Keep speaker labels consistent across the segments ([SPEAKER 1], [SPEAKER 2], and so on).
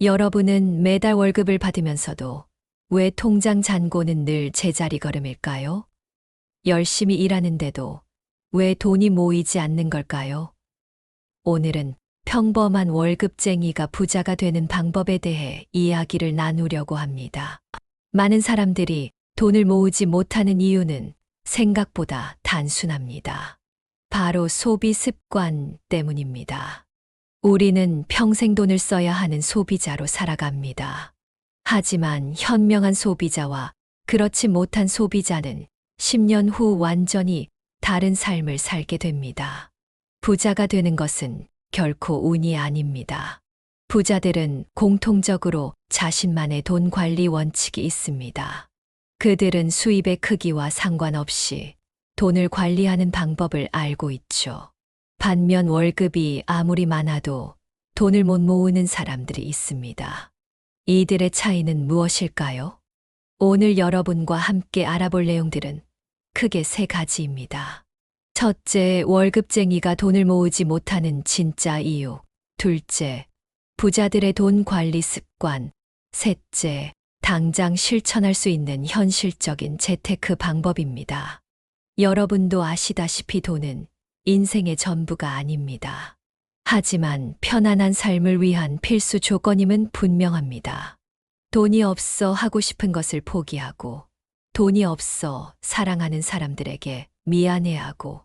[SPEAKER 1] 여러분은 매달 월급을 받으면서도 왜 통장 잔고는 늘 제자리 걸음일까요? 열심히 일하는데도 왜 돈이 모이지 않는 걸까요? 오늘은 평범한 월급쟁이가 부자가 되는 방법에 대해 이야기를 나누려고 합니다. 많은 사람들이 돈을 모으지 못하는 이유는 생각보다 단순합니다. 바로 소비 습관 때문입니다. 우리는 평생 돈을 써야 하는 소비자로 살아갑니다. 하지만 현명한 소비자와 그렇지 못한 소비자는 10년 후 완전히 다른 삶을 살게 됩니다. 부자가 되는 것은 결코 운이 아닙니다. 부자들은 공통적으로 자신만의 돈 관리 원칙이 있습니다. 그들은 수입의 크기와 상관없이 돈을 관리하는 방법을 알고 있죠. 반면 월급이 아무리 많아도 돈을 못 모으는 사람들이 있습니다. 이들의 차이는 무엇일까요? 오늘 여러분과 함께 알아볼 내용들은 크게 세 가지입니다. 첫째, 월급쟁이가 돈을 모으지 못하는 진짜 이유. 둘째, 부자들의 돈 관리 습관. 셋째, 당장 실천할 수 있는 현실적인 재테크 방법입니다. 여러분도 아시다시피 돈은 인생의 전부가 아닙니다. 하지만 편안한 삶을 위한 필수 조건임은 분명합니다. 돈이 없어 하고 싶은 것을 포기하고, 돈이 없어 사랑하는 사람들에게 미안해하고,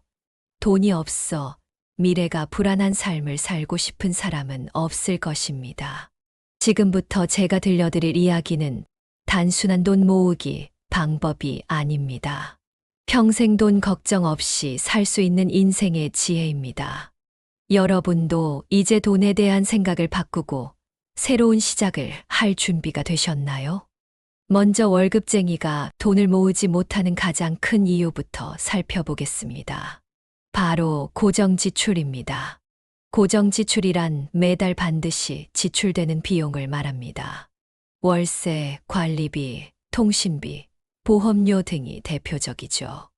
[SPEAKER 1] 돈이 없어 미래가 불안한 삶을 살고 싶은 사람은 없을 것입니다. 지금부터 제가 들려드릴 이야기는 단순한 돈 모으기 방법이 아닙니다. 평생 돈 걱정 없이 살 수 있는 인생의 지혜입니다. 여러분도 이제 돈에 대한 생각을 바꾸고 새로운 시작을 할 준비가 되셨나요? 먼저 월급쟁이가 돈을 모으지 못하는 가장 큰 이유부터 살펴보겠습니다. 바로 고정지출입니다. 고정지출이란 매달 반드시 지출되는 비용을 말합니다. 월세, 관리비, 통신비, 보험료 등이 대표적이죠.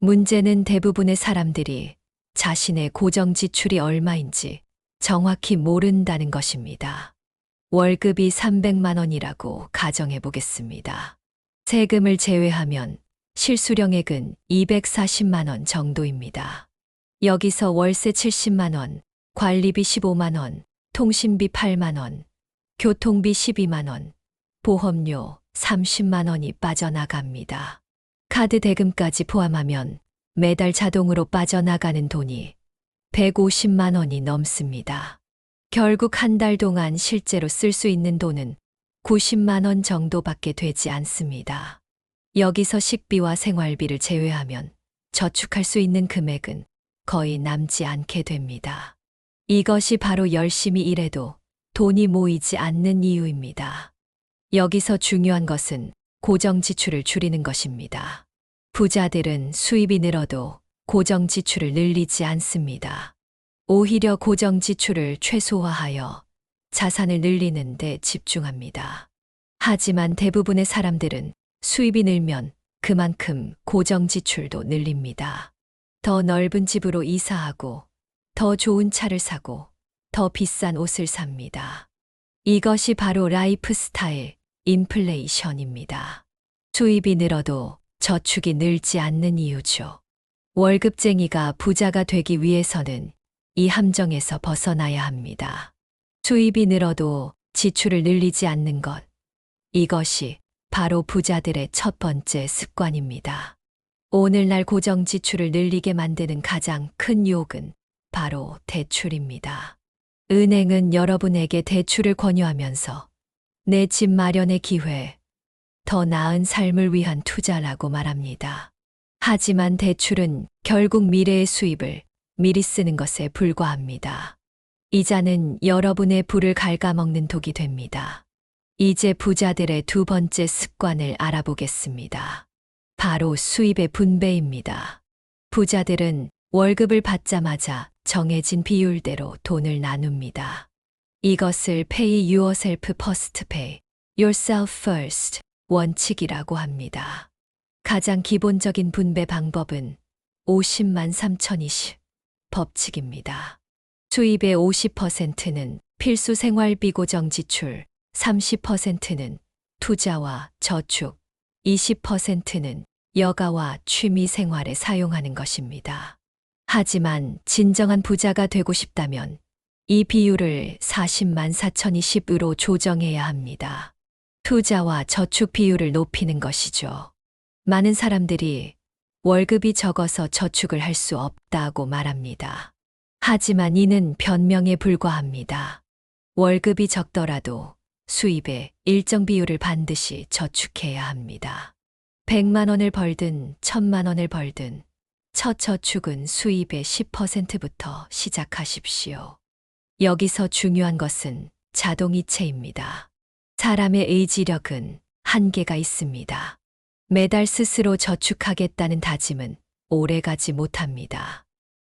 [SPEAKER 1] 문제는 대부분의 사람들이 자신의 고정 지출이 얼마인지 정확히 모른다는 것입니다. 월급이 300만 원이라고 가정해 보겠습니다. 세금을 제외하면 실수령액은 240만 원 정도입니다. 여기서 월세 70만 원, 관리비 15만 원, 통신비 8만 원, 교통비 12만 원, 보험료 30만 원이 빠져나갑니다. 카드 대금까지 포함하면 매달 자동으로 빠져나가는 돈이 150만 원이 넘습니다. 결국 한 달 동안 실제로 쓸 수 있는 돈은 90만 원 정도밖에 되지 않습니다. 여기서 식비와 생활비를 제외하면 저축할 수 있는 금액은 거의 남지 않게 됩니다. 이것이 바로 열심히 일해도 돈이 모이지 않는 이유입니다. 여기서 중요한 것은 고정 지출을 줄이는 것입니다. 부자들은 수입이 늘어도 고정 지출을 늘리지 않습니다. 오히려 고정 지출을 최소화하여 자산을 늘리는 데 집중합니다. 하지만 대부분의 사람들은 수입이 늘면 그만큼 고정 지출도 늘립니다. 더 넓은 집으로 이사하고, 더 좋은 차를 사고, 더 비싼 옷을 삽니다. 이것이 바로 라이프 스타일, 인플레이션입니다. 수입이 늘어도 저축이 늘지 않는 이유죠. 월급쟁이가 부자가 되기 위해서는 이 함정에서 벗어나야 합니다. 수입이 늘어도 지출을 늘리지 않는 것. 이것이 바로 부자들의 첫 번째 습관입니다. 오늘날 고정 지출을 늘리게 만드는 가장 큰 욕은 바로 대출입니다. 은행은 여러분에게 대출을 권유하면서 내 집 마련의 기회, 더 나은 삶을 위한 투자라고 말합니다. 하지만 대출은 결국 미래의 수입을 미리 쓰는 것에 불과합니다. 이자는 여러분의 부를 갉아먹는 독이 됩니다. 이제 부자들의 두 번째 습관을 알아보겠습니다. 바로 수입의 분배입니다. 부자들은 월급을 받자마자 정해진 비율대로 돈을 나눕니다. 이것을 pay yourself first pay, yourself first 원칙이라고 합니다. 가장 기본적인 분배 방법은 50만 3천이시 법칙입니다. 수입의 50%는 필수 생활비 고정 지출, 30%는 투자와 저축, 20%는 여가와 취미 생활에 사용하는 것입니다. 하지만 진정한 부자가 되고 싶다면 이 비율을 40만 4020으로 조정해야 합니다. 투자와 저축 비율을 높이는 것이죠. 많은 사람들이 월급이 적어서 저축을 할 수 없다고 말합니다. 하지만 이는 변명에 불과합니다. 월급이 적더라도 수입의 일정 비율을 반드시 저축해야 합니다. 100만 원을 벌든 1000만 원을 벌든 첫 저축은 수입의 10%부터 시작하십시오. 여기서 중요한 것은 자동이체입니다. 사람의 의지력은 한계가 있습니다. 매달 스스로 저축하겠다는 다짐은 오래 가지 못합니다.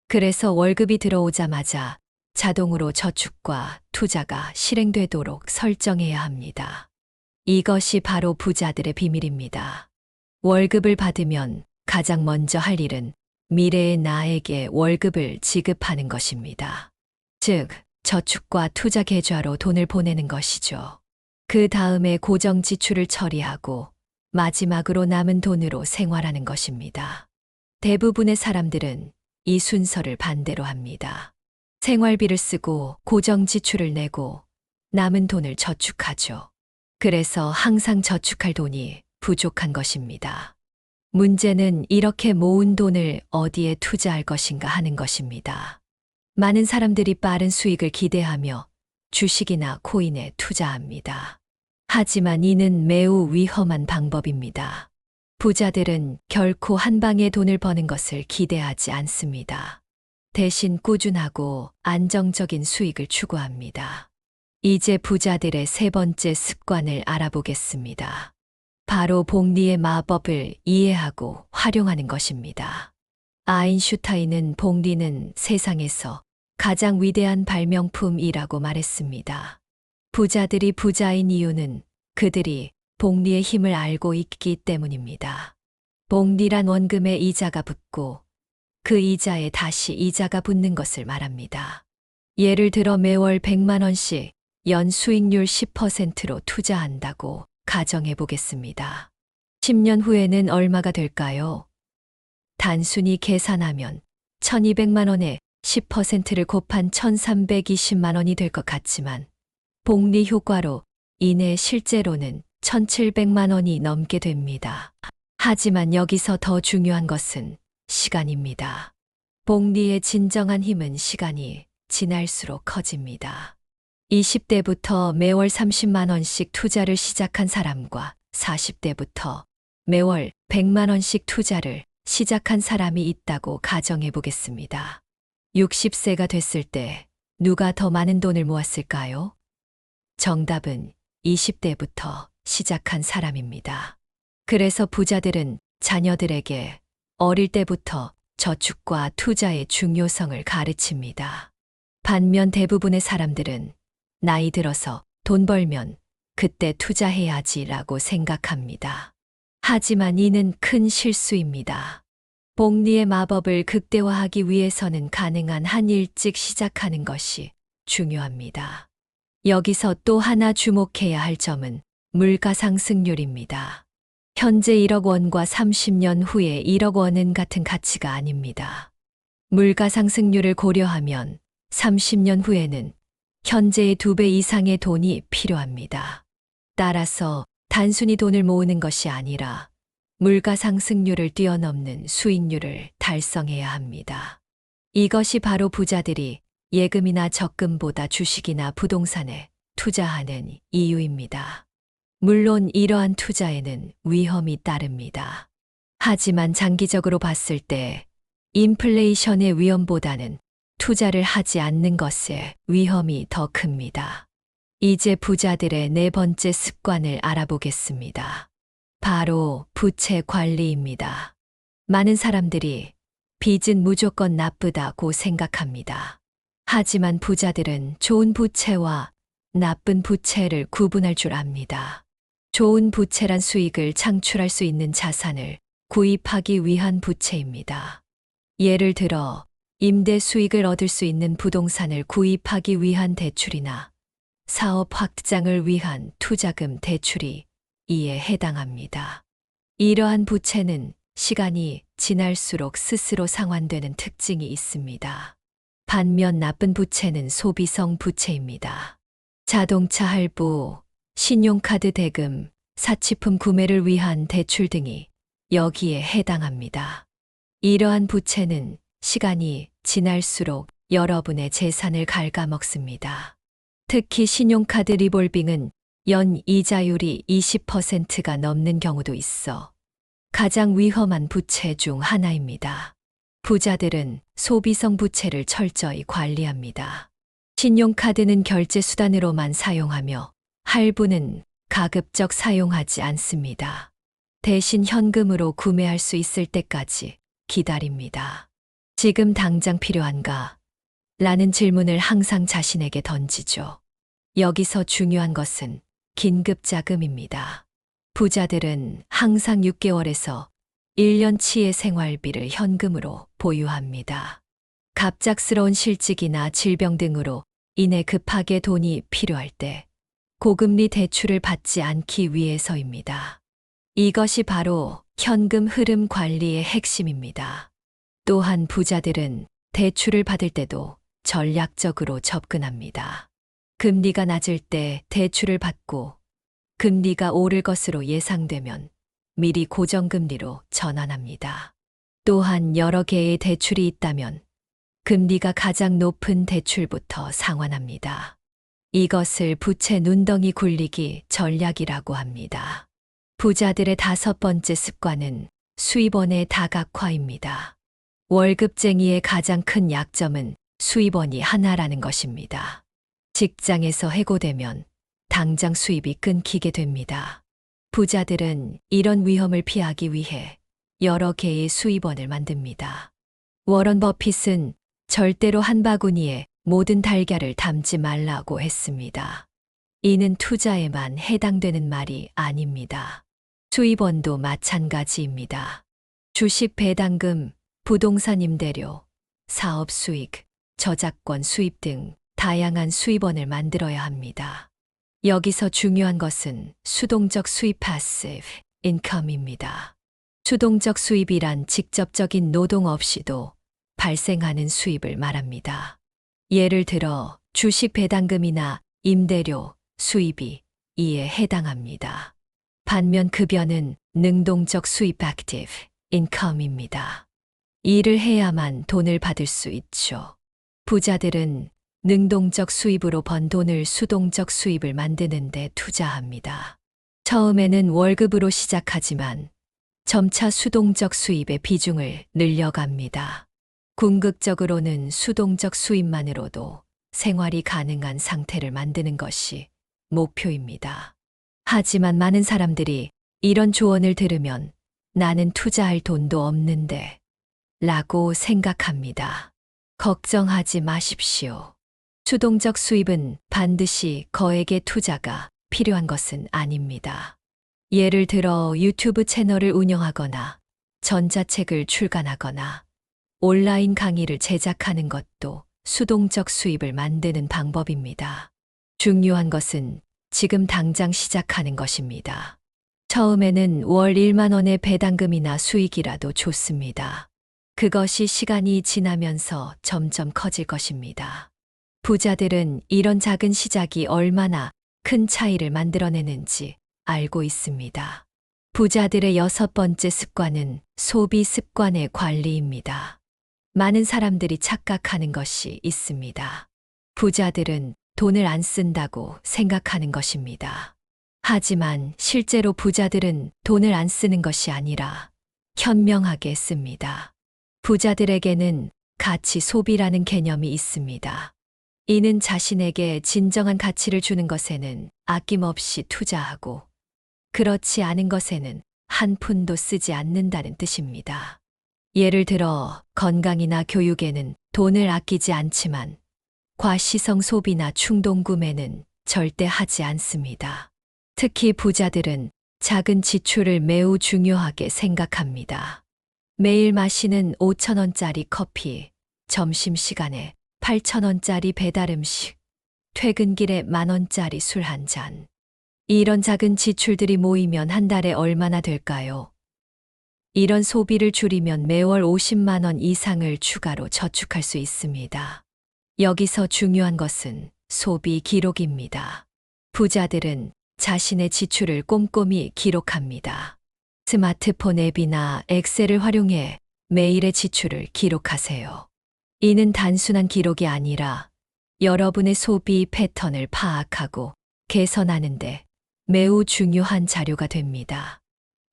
[SPEAKER 1] 그래서 월급이 들어오자마자 자동으로 저축과 투자가 실행되도록 설정해야 합니다. 이것이 바로 부자들의 비밀입니다. 월급을 받으면 가장 먼저 할 일은 미래의 나에게 월급을 지급하는 것입니다. 즉, 저축과 투자 계좌로 돈을 보내는 것이죠. 그 다음에 고정 지출을 처리하고 마지막으로 남은 돈으로 생활하는 것입니다. 대부분의 사람들은 이 순서를 반대로 합니다. 생활비를 쓰고 고정 지출을 내고 남은 돈을 저축하죠. 그래서 항상 저축할 돈이 부족한 것입니다. 문제는 이렇게 모은 돈을 어디에 투자할 것인가 하는 것입니다. 많은 사람들이 빠른 수익을 기대하며 주식이나 코인에 투자합니다. 하지만 이는 매우 위험한 방법입니다. 부자들은 결코 한 방에 돈을 버는 것을 기대하지 않습니다. 대신 꾸준하고 안정적인 수익을 추구합니다. 이제 부자들의 세 번째 습관을 알아보겠습니다. 바로 복리의 마법을 이해하고 활용하는 것입니다. 아인슈타인은 복리는 세상에서 가장 위대한 발명품이라고 말했습니다. 부자들이 부자인 이유는 그들이 복리의 힘을 알고 있기 때문입니다. 복리란 원금에 이자가 붙고 그 이자에 다시 이자가 붙는 것을 말합니다. 예를 들어 매월 100만 원씩 연 수익률 10%로 투자한다고 가정해 보겠습니다. 10년 후에는 얼마가 될까요? 단순히 계산하면 1200만 원에 10%를 곱한 1320만 원이 될 것 같지만 복리 효과로 이내 실제로는 1700만 원이 넘게 됩니다. 하지만 여기서 더 중요한 것은 시간입니다. 복리의 진정한 힘은 시간이 지날수록 커집니다. 20대부터 매월 30만 원씩 투자를 시작한 사람과 40대부터 매월 100만 원씩 투자를 시작한 사람이 있다고 가정해 보겠습니다. 60세가 됐을 때 누가 더 많은 돈을 모았을까요? 정답은 20대부터 시작한 사람입니다. 그래서 부자들은 자녀들에게 어릴 때부터 저축과 투자의 중요성을 가르칩니다. 반면 대부분의 사람들은 나이 들어서 돈 벌면 그때 투자해야지라고 생각합니다. 하지만 이는 큰 실수입니다. 복리의 마법을 극대화하기 위해서는 가능한 한 일찍 시작하는 것이 중요합니다. 여기서 또 하나 주목해야 할 점은 물가 상승률입니다. 현재 1억 원과 30년 후에 1억 원은 같은 가치가 아닙니다. 물가 상승률을 고려하면 30년 후에는 현재의 두 배 이상의 돈이 필요합니다. 따라서 단순히 돈을 모으는 것이 아니라 물가 상승률을 뛰어넘는 수익률을 달성해야 합니다. 이것이 바로 부자들이 예금이나 적금보다 주식이나 부동산에 투자하는 이유입니다. 물론 이러한 투자에는 위험이 따릅니다. 하지만 장기적으로 봤을 때 인플레이션의 위험보다는 투자를 하지 않는 것의 위험이 더 큽니다. 이제 부자들의 네 번째 습관을 알아보겠습니다. 바로 부채 관리입니다. 많은 사람들이 빚은 무조건 나쁘다고 생각합니다. 하지만 부자들은 좋은 부채와 나쁜 부채를 구분할 줄 압니다. 좋은 부채란 수익을 창출할 수 있는 자산을 구입하기 위한 부채입니다. 예를 들어 임대 수익을 얻을 수 있는 부동산을 구입하기 위한 대출이나 사업 확장을 위한 투자금 대출이 이에 해당합니다. 이러한 부채는 시간이 지날수록 스스로 상환되는 특징이 있습니다. 반면 나쁜 부채는 소비성 부채입니다. 자동차 할부, 신용카드 대금, 사치품 구매를 위한 대출 등이 여기에 해당합니다. 이러한 부채는 시간이 지날수록 여러분의 재산을 갉아먹습니다. 특히 신용카드 리볼빙은 연 이자율이 20%가 넘는 경우도 있어 가장 위험한 부채 중 하나입니다. 부자들은 소비성 부채를 철저히 관리합니다. 신용카드는 결제 수단으로만 사용하며 할부는 가급적 사용하지 않습니다. 대신 현금으로 구매할 수 있을 때까지 기다립니다. 지금 당장 필요한가? 라는 질문을 항상 자신에게 던지죠. 여기서 중요한 것은 긴급 자금입니다. 부자들은 항상 6개월에서 1년치의 생활비를 현금으로 보유합니다. 갑작스러운 실직이나 질병 등으로 인해 급하게 돈이 필요할 때 고금리 대출을 받지 않기 위해서입니다. 이것이 바로 현금 흐름 관리의 핵심입니다. 또한 부자들은 대출을 받을 때도 전략적으로 접근합니다. 금리가 낮을 때 대출을 받고 금리가 오를 것으로 예상되면 미리 고정금리로 전환합니다. 또한 여러 개의 대출이 있다면 금리가 가장 높은 대출부터 상환합니다. 이것을 부채 눈덩이 굴리기 전략이라고 합니다. 부자들의 다섯 번째 습관은 수입원의 다각화입니다. 월급쟁이의 가장 큰 약점은 수입원이 하나라는 것입니다. 직장에서 해고되면 당장 수입이 끊기게 됩니다. 부자들은 이런 위험을 피하기 위해 여러 개의 수입원을 만듭니다. 워런 버핏은 절대로 한 바구니에 모든 달걀을 담지 말라고 했습니다. 이는 투자에만 해당되는 말이 아닙니다. 수입원도 마찬가지입니다. 주식 배당금, 부동산 임대료, 사업 수익, 저작권 수입 등 다양한 수입원을 만들어야 합니다. 여기서 중요한 것은 수동적 수입 파시브 인컴입니다. 수동적 수입이란 직접적인 노동 없이도 발생하는 수입을 말합니다. 예를 들어 주식 배당금이나 임대료, 수입이 이에 해당합니다. 반면 급여는 능동적 수입 액티브 인컴입니다. 일을 해야만 돈을 받을 수 있죠. 부자들은 능동적 수입으로 번 돈을 수동적 수입을 만드는데 투자합니다. 처음에는 월급으로 시작하지만 점차 수동적 수입의 비중을 늘려갑니다. 궁극적으로는 수동적 수입만으로도 생활이 가능한 상태를 만드는 것이 목표입니다. 하지만 많은 사람들이 이런 조언을 들으면 나는 투자할 돈도 없는데 라고 생각합니다. 걱정하지 마십시오. 수동적 수입은 반드시 거액의 투자가 필요한 것은 아닙니다. 예를 들어 유튜브 채널을 운영하거나 전자책을 출간하거나 온라인 강의를 제작하는 것도 수동적 수입을 만드는 방법입니다. 중요한 것은 지금 당장 시작하는 것입니다. 처음에는 월 1만 원의 배당금이나 수익이라도 좋습니다. 그것이 시간이 지나면서 점점 커질 것입니다. 부자들은 이런 작은 시작이 얼마나 큰 차이를 만들어내는지 알고 있습니다. 부자들의 여섯 번째 습관은 소비 습관의 관리입니다. 많은 사람들이 착각하는 것이 있습니다. 부자들은 돈을 안 쓴다고 생각하는 것입니다. 하지만 실제로 부자들은 돈을 안 쓰는 것이 아니라 현명하게 씁니다. 부자들에게는 가치 소비라는 개념이 있습니다. 이는 자신에게 진정한 가치를 주는 것에는 아낌없이 투자하고 그렇지 않은 것에는 한 푼도 쓰지 않는다는 뜻입니다. 예를 들어 건강이나 교육에는 돈을 아끼지 않지만 과시성 소비나 충동 구매는 절대 하지 않습니다. 특히 부자들은 작은 지출을 매우 중요하게 생각합니다. 매일 마시는 5천원짜리 커피, 점심시간에 8천원짜리 배달 음식, 퇴근길에 만 원짜리 술 한 잔. 이런 작은 지출들이 모이면 한 달에 얼마나 될까요? 이런 소비를 줄이면 매월 50만 원 이상을 추가로 저축할 수 있습니다. 여기서 중요한 것은 소비 기록입니다. 부자들은 자신의 지출을 꼼꼼히 기록합니다. 스마트폰 앱이나 엑셀을 활용해 매일의 지출을 기록하세요. 이는 단순한 기록이 아니라 여러분의 소비 패턴을 파악하고 개선하는데 매우 중요한 자료가 됩니다.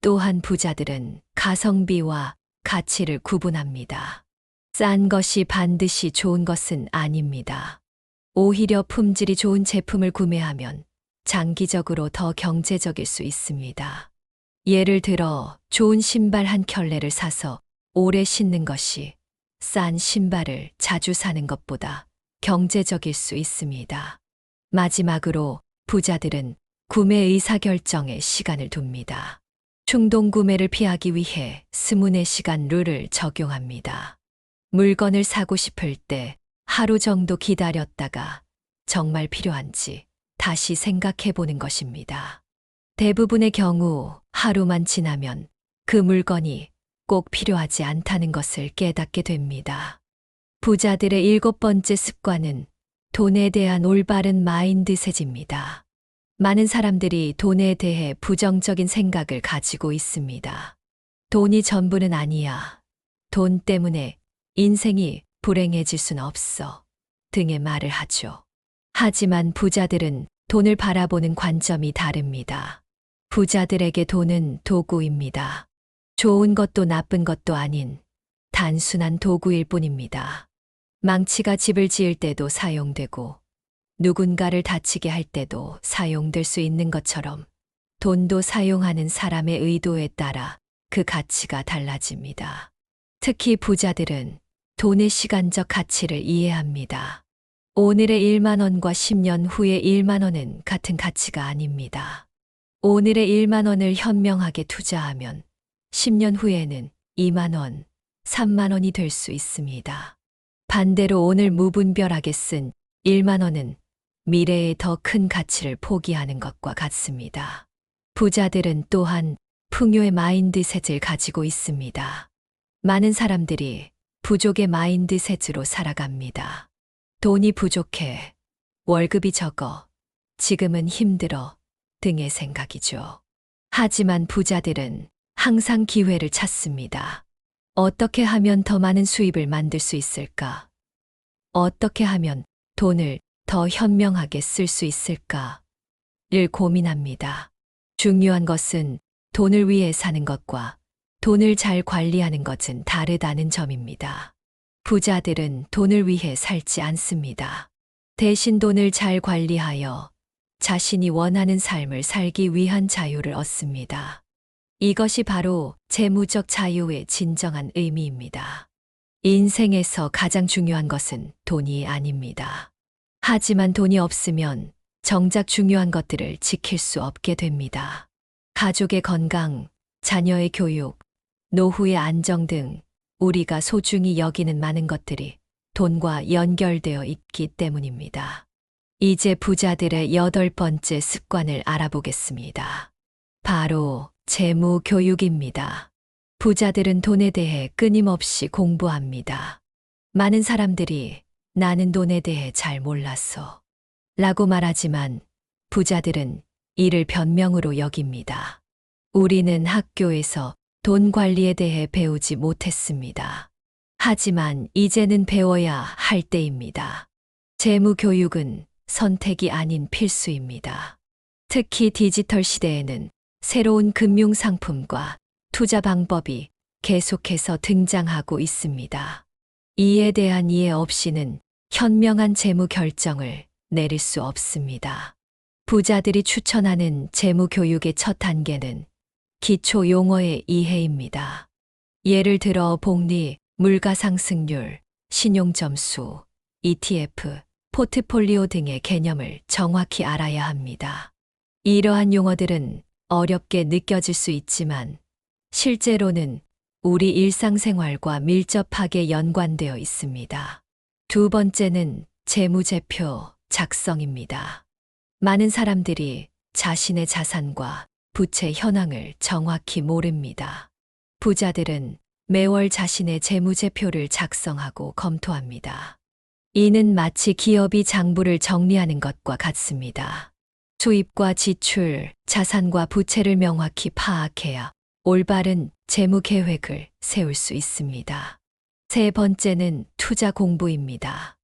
[SPEAKER 1] 또한 부자들은 가성비와 가치를 구분합니다. 싼 것이 반드시 좋은 것은 아닙니다. 오히려 품질이 좋은 제품을 구매하면 장기적으로 더 경제적일 수 있습니다. 예를 들어 좋은 신발 한 켤레를 사서 오래 신는 것이 싼 신발을 자주 사는 것보다 경제적일 수 있습니다. 마지막으로 부자들은 구매 의사결정에 시간을 둡니다. 충동 구매를 피하기 위해 스문의 시간 룰을 적용합니다. 물건을 사고 싶을 때 하루 정도 기다렸다가 정말 필요한지 다시 생각해 보는 것입니다. 대부분의 경우 하루만 지나면 그 물건이 꼭 필요하지 않다는 것을 깨닫게 됩니다. 부자들의 일곱 번째 습관은 돈에 대한 올바른 마인드셋입니다. 많은 사람들이 돈에 대해 부정적인 생각을 가지고 있습니다. 돈이 전부는 아니야. 돈 때문에 인생이 불행해질 순 없어. 등의 말을 하죠. 하지만 부자들은 돈을 바라보는 관점이 다릅니다. 부자들에게 돈은 도구입니다. 좋은 것도 나쁜 것도 아닌 단순한 도구일 뿐입니다. 망치가 집을 지을 때도 사용되고 누군가를 다치게 할 때도 사용될 수 있는 것처럼 돈도 사용하는 사람의 의도에 따라 그 가치가 달라집니다. 특히 부자들은 돈의 시간적 가치를 이해합니다. 오늘의 1만 원과 10년 후의 1만 원은 같은 가치가 아닙니다. 오늘의 1만 원을 현명하게 투자하면 10년 후에는 2만 원, 3만 원이 될 수 있습니다. 반대로 오늘 무분별하게 쓴 1만 원은 미래에 더 큰 가치를 포기하는 것과 같습니다. 부자들은 또한 풍요의 마인드셋을 가지고 있습니다. 많은 사람들이 부족의 마인드셋으로 살아갑니다. 돈이 부족해, 월급이 적어, 지금은 힘들어 등의 생각이죠. 하지만 부자들은 항상 기회를 찾습니다. 어떻게 하면 더 많은 수입을 만들 수 있을까? 어떻게 하면 돈을 더 현명하게 쓸 수 있을까? 를 고민합니다. 중요한 것은 돈을 위해 사는 것과 돈을 잘 관리하는 것은 다르다는 점입니다. 부자들은 돈을 위해 살지 않습니다. 대신 돈을 잘 관리하여 자신이 원하는 삶을 살기 위한 자유를 얻습니다. 이것이 바로 재무적 자유의 진정한 의미입니다. 인생에서 가장 중요한 것은 돈이 아닙니다. 하지만 돈이 없으면 정작 중요한 것들을 지킬 수 없게 됩니다. 가족의 건강, 자녀의 교육, 노후의 안정 등 우리가 소중히 여기는 많은 것들이 돈과 연결되어 있기 때문입니다. 이제 부자들의 여덟 번째 습관을 알아보겠습니다. 바로 재무 교육입니다. 부자들은 돈에 대해 끊임없이 공부합니다. 많은 사람들이 나는 돈에 대해 잘 몰랐어. 라고 말하지만 부자들은 이를 변명으로 여깁니다. 우리는 학교에서 돈 관리에 대해 배우지 못했습니다. 하지만 이제는 배워야 할 때입니다. 재무 교육은 선택이 아닌 필수입니다. 특히 디지털 시대에는 새로운 금융 상품과 투자 방법이 계속해서 등장하고 있습니다. 이에 대한 이해 없이는 현명한 재무 결정을 내릴 수 없습니다. 부자들이 추천하는 재무 교육의 첫 단계는 기초 용어의 이해입니다. 예를 들어 복리, 물가 상승률, 신용 점수, ETF, 포트폴리오 등의 개념을 정확히 알아야 합니다. 이러한 용어들은 어렵게 느껴질 수 있지만 실제로는 우리 일상생활과 밀접하게 연관되어 있습니다. 두 번째는 재무제표, 작성입니다. 많은 사람들이 자신의 자산과 부채 현황을 정확히 모릅니다. 부자들은 매월 자신의 재무제표를 작성하고 검토합니다. 이는 마치 기업이 장부를 정리하는 것과 같습니다. 수입과 지출, 자산과 부채를 명확히 파악해야 올바른 재무 계획을 세울 수 있습니다. 세 번째는 투자 공부입니다.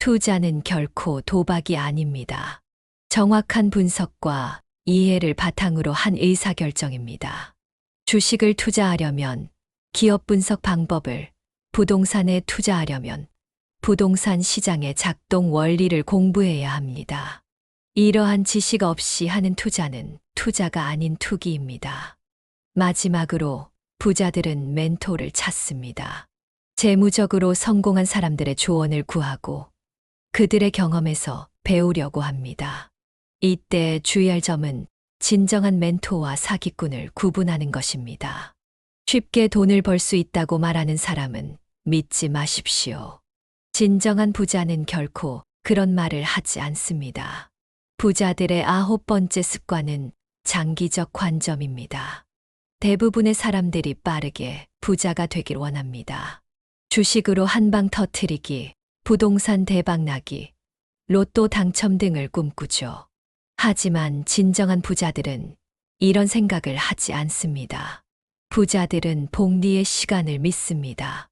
[SPEAKER 1] 투자는 결코 도박이 아닙니다. 정확한 분석과 이해를 바탕으로 한 의사결정입니다. 주식을 투자하려면 기업 분석 방법을, 부동산에 투자하려면 부동산 시장의 작동 원리를 공부해야 합니다. 이러한 지식 없이 하는 투자는 투자가 아닌 투기입니다. 마지막으로 부자들은 멘토를 찾습니다. 재무적으로 성공한 사람들의 조언을 구하고 그들의 경험에서 배우려고 합니다. 이때 주의할 점은 진정한 멘토와 사기꾼을 구분하는 것입니다. 쉽게 돈을 벌 수 있다고 말하는 사람은 믿지 마십시오. 진정한 부자는 결코 그런 말을 하지 않습니다. 부자들의 아홉 번째 습관은 장기적 관점입니다. 대부분의 사람들이 빠르게 부자가 되길 원합니다. 주식으로 한방 터트리기, 부동산 대박나기, 로또 당첨 등을 꿈꾸죠. 하지만 진정한 부자들은 이런 생각을 하지 않습니다. 부자들은 복리의 시간을 믿습니다.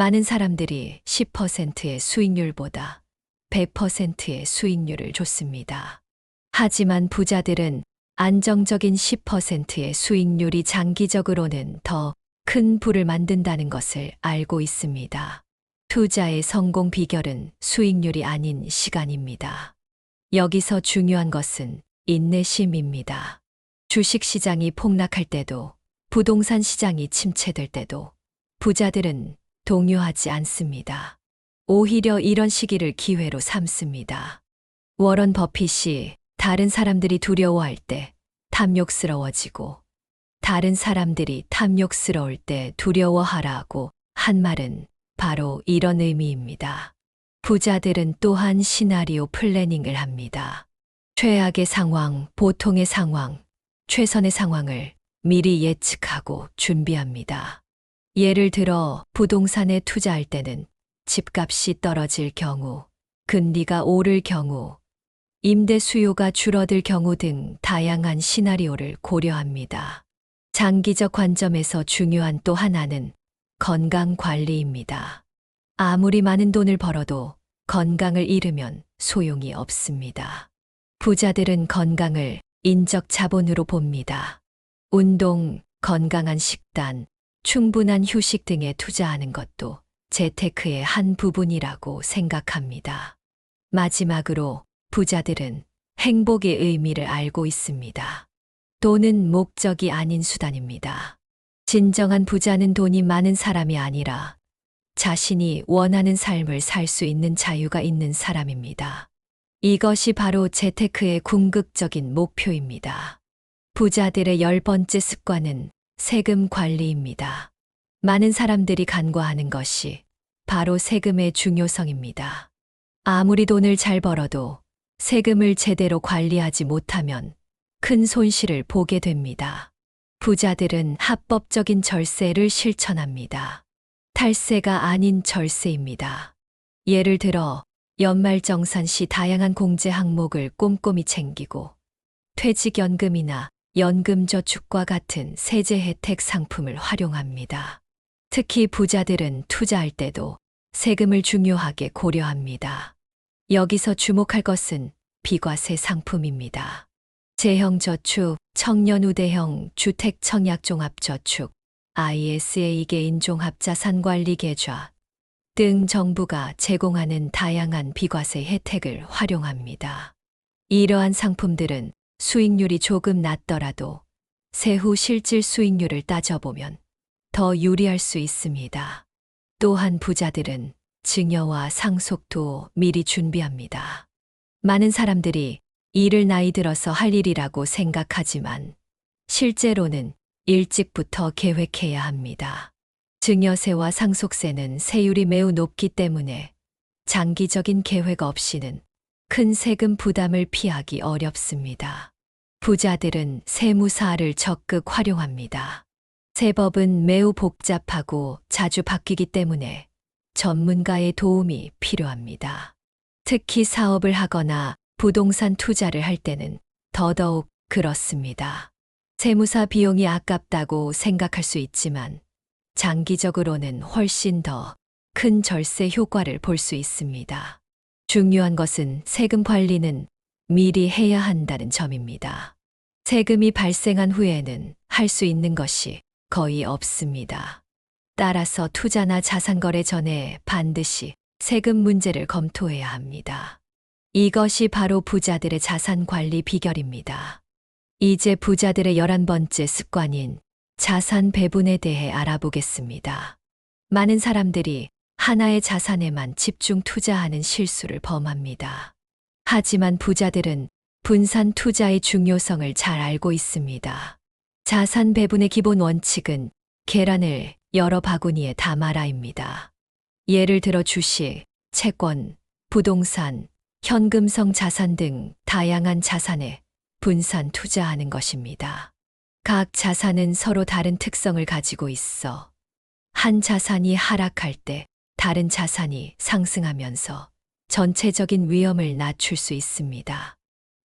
[SPEAKER 1] 많은 사람들이 10%의 수익률보다 100%의 수익률을 줬습니다. 하지만 부자들은 안정적인 10%의 수익률이 장기적으로는 더 큰 부를 만든다는 것을 알고 있습니다. 투자의 성공 비결은 수익률이 아닌 시간입니다. 여기서 중요한 것은 인내심입니다. 주식 시장이 폭락할 때도 부동산 시장이 침체될 때도 부자들은 동요하지 않습니다. 오히려 이런 시기를 기회로 삼습니다. 워런 버핏이 다른 사람들이 두려워할 때 탐욕스러워지고 다른 사람들이 탐욕스러울 때 두려워하라고 한 말은 바로 이런 의미입니다. 부자들은 또한 시나리오 플래닝을 합니다. 최악의 상황, 보통의 상황, 최선의 상황을 미리 예측하고 준비합니다. 예를 들어 부동산에 투자할 때는 집값이 떨어질 경우, 금리가 오를 경우, 임대 수요가 줄어들 경우 등 다양한 시나리오를 고려합니다. 장기적 관점에서 중요한 또 하나는 건강 관리입니다. 아무리 많은 돈을 벌어도 건강을 잃으면 소용이 없습니다. 부자들은 건강을 인적 자본으로 봅니다. 운동, 건강한 식단, 충분한 휴식 등에 투자하는 것도 재테크의 한 부분이라고 생각합니다. 마지막으로 부자들은 행복의 의미를 알고 있습니다. 돈은 목적이 아닌 수단입니다. 진정한 부자는 돈이 많은 사람이 아니라 자신이 원하는 삶을 살 수 있는 자유가 있는 사람입니다. 이것이 바로 재테크의 궁극적인 목표입니다. 부자들의 열 번째 습관은 세금 관리입니다. 많은 사람들이 간과하는 것이 바로 세금의 중요성입니다. 아무리 돈을 잘 벌어도 세금을 제대로 관리하지 못하면 큰 손실을 보게 됩니다. 부자들은 합법적인 절세를 실천합니다. 탈세가 아닌 절세입니다. 예를 들어 연말정산 시 다양한 공제 항목을 꼼꼼히 챙기고 퇴직연금이나 연금저축과 같은 세제 혜택 상품을 활용합니다. 특히 부자들은 투자할 때도 세금을 중요하게 고려합니다. 여기서 주목할 것은 비과세 상품입니다. 재형저축, 청년우대형 주택청약종합저축, ISA 개인종합자산관리계좌 등 정부가 제공하는 다양한 비과세 혜택을 활용합니다. 이러한 상품들은 수익률이 조금 낮더라도 세후 실질 수익률을 따져보면 더 유리할 수 있습니다. 또한 부자들은 증여와 상속도 미리 준비합니다. 많은 사람들이 일을 나이 들어서 할 일이라고 생각하지만 실제로는 일찍부터 계획해야 합니다. 증여세와 상속세는 세율이 매우 높기 때문에 장기적인 계획 없이는 큰 세금 부담을 피하기 어렵습니다. 부자들은 세무사를 적극 활용합니다. 세법은 매우 복잡하고 자주 바뀌기 때문에 전문가의 도움이 필요합니다. 특히 사업을 하거나 부동산 투자를 할 때는 더더욱 그렇습니다. 세무사 비용이 아깝다고 생각할 수 있지만 장기적으로는 훨씬 더 큰 절세 효과를 볼 수 있습니다. 중요한 것은 세금 관리는 미리 해야 한다는 점입니다. 세금이 발생한 후에는 할 수 있는 것이 거의 없습니다. 따라서 투자나 자산 거래 전에 반드시 세금 문제를 검토해야 합니다. 이것이 바로 부자들의 자산 관리 비결입니다. 이제 부자들의 열한 번째 습관인 자산 배분에 대해 알아보겠습니다. 많은 사람들이 하나의 자산에만 집중 투자하는 실수를 범합니다. 하지만 부자들은 분산 투자의 중요성을 잘 알고 있습니다. 자산 배분의 기본 원칙은 계란을 여러 바구니에 담아라입니다. 예를 들어 주식, 채권, 부동산, 현금성 자산 등 다양한 자산에 분산 투자하는 것입니다. 각 자산은 서로 다른 특성을 가지고 있어 한 자산이 하락할 때 다른 자산이 상승하면서 전체적인 위험을 낮출 수 있습니다.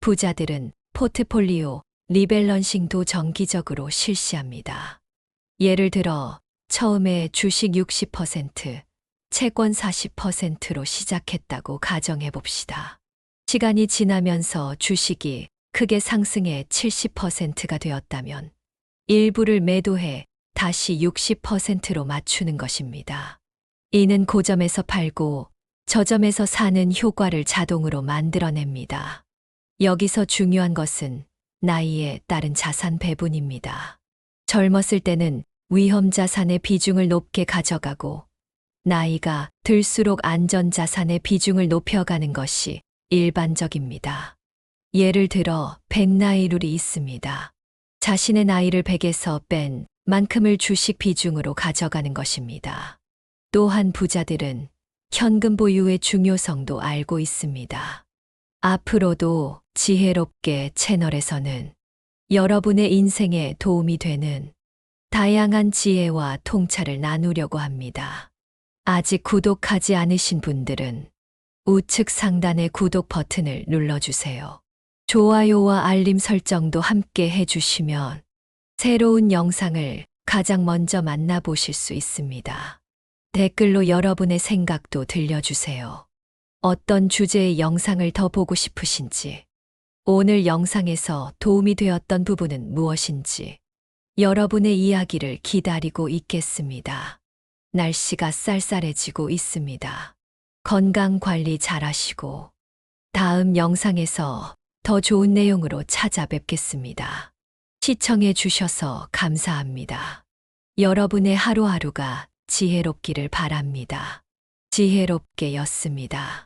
[SPEAKER 1] 부자들은 포트폴리오 리밸런싱도 정기적으로 실시합니다. 예를 들어 처음에 주식 60%, 채권 40%로 시작했다고 가정해 봅시다. 시간이 지나면서 주식이 크게 상승해 70%가 되었다면 일부를 매도해 다시 60%로 맞추는 것입니다. 이는 고점에서 팔고 저점에서 사는 효과를 자동으로 만들어냅니다. 여기서 중요한 것은 나이에 따른 자산 배분입니다. 젊었을 때는 위험 자산의 비중을 높게 가져가고 나이가 들수록 안전 자산의 비중을 높여가는 것이 일반적입니다. 예를 들어 백나이 룰이 있습니다. 자신의 나이를 100에서 뺀 만큼을 주식 비중으로 가져가는 것입니다. 또한 부자들은 현금 보유의 중요성도 알고 있습니다. 앞으로도 지혜롭게 채널에서는 여러분의 인생에 도움이 되는 다양한 지혜와 통찰을 나누려고 합니다. 아직 구독하지 않으신 분들은 우측 상단의 구독 버튼을 눌러주세요. 좋아요와 알림 설정도 함께 해주시면 새로운 영상을 가장 먼저 만나보실 수 있습니다. 댓글로 여러분의 생각도 들려주세요. 어떤 주제의 영상을 더 보고 싶으신지, 오늘 영상에서 도움이 되었던 부분은 무엇인지, 여러분의 이야기를 기다리고 있겠습니다. 날씨가 쌀쌀해지고 있습니다. 건강 관리 잘 하시고, 다음 영상에서 더 좋은 내용으로 찾아뵙겠습니다. 시청해 주셔서 감사합니다. 여러분의 하루하루가 지혜롭기를 바랍니다. 지혜롭게 였습니다.